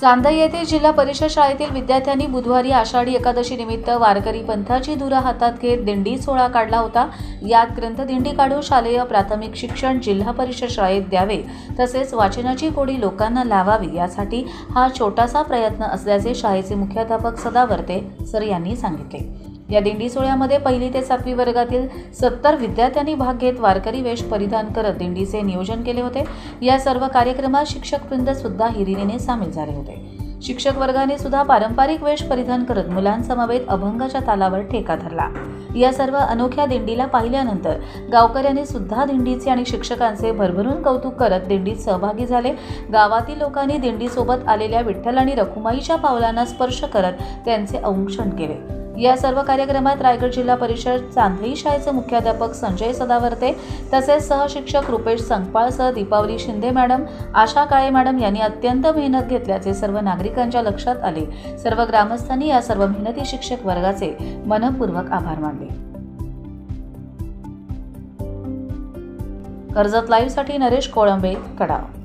चांदा येथे जिल्हा परिषद शाळेतील विद्यार्थ्यांनी बुधवारी आषाढी एकादशी निमित्त वारकरी पंथाची धुरा हातात घेत दिंडी सोहळा काढला होता. यात ग्रंथदिंडी काढून शालेय प्राथमिक शिक्षण जिल्हा परिषद शाळेत द्यावे तसेच वाचनाची गोडी लोकांना लावावी यासाठी हा छोटासा प्रयत्न असल्याचे शाळेचे मुख्याध्यापक सदावर्ते सर यांनी सांगितले. या दिंडी सोहळ्यामध्ये पहिली ते सातवी वर्गातील सत्तर विद्यार्थ्यांनी भाग घेत वारकरी वेश परिधान करत दिंडीचे नियोजन केले होते. या सर्व कार्यक्रमात शिक्षकवृंद सुद्धा हिरिरीने सामील झाले होते. शिक्षक वर्गाने सुद्धा पारंपरिक वेश परिधान करत मुलांसमवेत अभंगाच्या तालावर ठेका धरला. या सर्व अनोख्या दिंडीला पाहिल्यानंतर गावकऱ्यांनी सुद्धा दिंडीचे आणि शिक्षकांचे भरभरून कौतुक करत दिंडीत सहभागी झाले. गावातील लोकांनी दिंडीसोबत आलेल्या विठ्ठल आणि रखुमाईच्या पावलांना स्पर्श करत त्यांचे औंक्षण केले. या सर्व कार्यक्रमात रायगड जिल्हा परिषद चांदली शाळेचे मुख्याध्यापक संजय सदावर्ते तसेच सहशिक्षक रुपेश संकपाळसह दीपावली शिंदे मॅडम आशा काळे मॅडम यांनी अत्यंत मेहनत घेतल्याचे सर्व नागरिकांच्या लक्षात आले. सर्व ग्रामस्थांनी या सर्व मेहनती शिक्षक वर्गाचे मनपूर्वक आभार मानले. कर्जत लाईव्हसाठी नरेश कोळंबे कडाव.